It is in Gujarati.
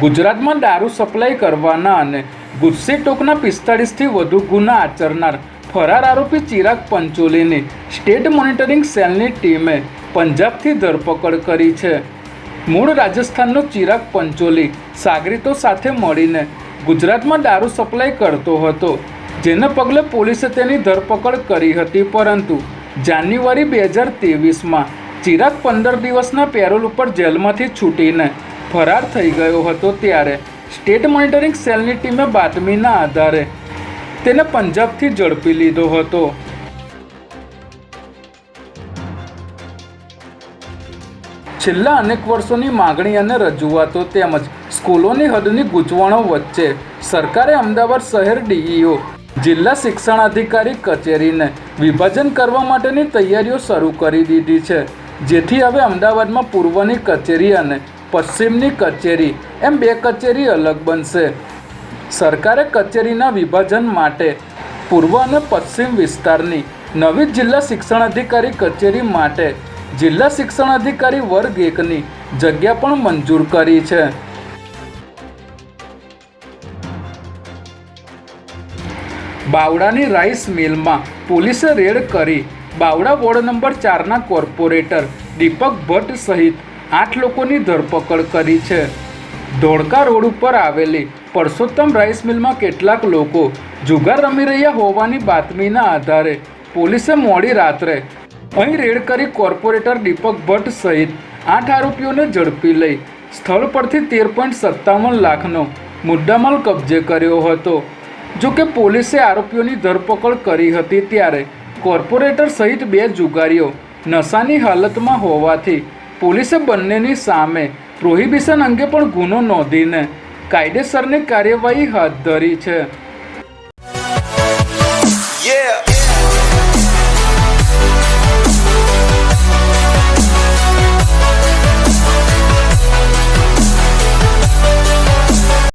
ગુજરાતમાં દારૂ સપ્લાય કરવાના અને ગુસ્સે ટોકના પિસ્તાળીસથી વધુ ગુના આચરનાર ફરાર આરોપી ચિરાગ પંચોલીની સ્ટેટ મોનિટરિંગ સેલની ટીમે પંજાબથી ધરપકડ કરી છે. મૂળ રાજસ્થાનનો ચિરાગ પંચોલી સાગરીતો સાથે મળીને ગુજરાતમાં દારૂ સપ્લાય કરતો હતો. જેને પગલે પોલીસે તેની ધરપકડ કરી હતી, પરંતુ જાન્યુઆરી બે હજાર ત્રેવીસમાં ચિરાગ પંદર દિવસના પેરોલ ઉપર જેલમાંથી છૂટીને ફરાર થઈ ગયો હતો ત્યારે સ્ટેટ મોનિટરિંગ સેલની ટીમે બાતમીના આધારે તેને પંજાબથી ઝડપી લીધો હતો. છેલ્લા અનેક વર્ષોની માગણી અને રજૂઆતો તેમજ સ્કૂલોની હદની ગૂંચવણો વચ્ચે સરકારે અમદાવાદ શહેર ડીઈઓ, જિલ્લા શિક્ષણાધિકારી કચેરીને વિભાજન કરવા માટેની તૈયારીઓ શરૂ કરી દીધી છે, જેથી હવે અમદાવાદમાં પૂર્વની કચેરી અને પશ્ચિમની કચેરી. એમ બે કચેરી અલગ બનશે. સરકારે કચેરીના વિભાજન માટે પૂર્વ અને પશ્ચિમ વિસ્તારની નવી જિલ્લા શિક્ષણાધિકારી કચેરી માટે જિલ્લા શિક્ષણાધિકારી વર્ગ એકની જગ્યા પણ મંજૂર કરી છે. બાવડાની રાઈસ મિલમાં પોલીસે રેડ કરી બાવડા વોર્ડ નંબર ચારના કોર્પોરેટર દીપક ભટ્ટ સહિત આઠ લોકોની ધરપકડ કરી છે. ધોળકા રોડ ઉપર આવેલી પરસોત્તમ રાઈસ મિલમાં કેટલાક લોકો જુગાર રમી રહ્યા હોવાની બાતમીના આધારે પોલીસે મોડી રાત્રે અહીં રેડ કરી કોર્પોરેટર દીપક ભટ્ટ સહિત આઠ આરોપીઓને ઝડપી લઈ સ્થળ પરથી તેર પોઈન્ટ સત્તાવન લાખનો મુદ્દામાલ કબજે કર્યો હતો. જો કે પોલીસે આરોપીઓની ધરપકડ કરી હતી ત્યારે કોર્પોરેટર સહિત બે જુગારીઓ નશાની હાલતમાં હોવાથી પોલીસે બંનેની સામે પ્રોહિબિશન અંગે પણ ગુનો નોંધીને કાયદેસરની કાર્યવાહી હાથ ધરી છે.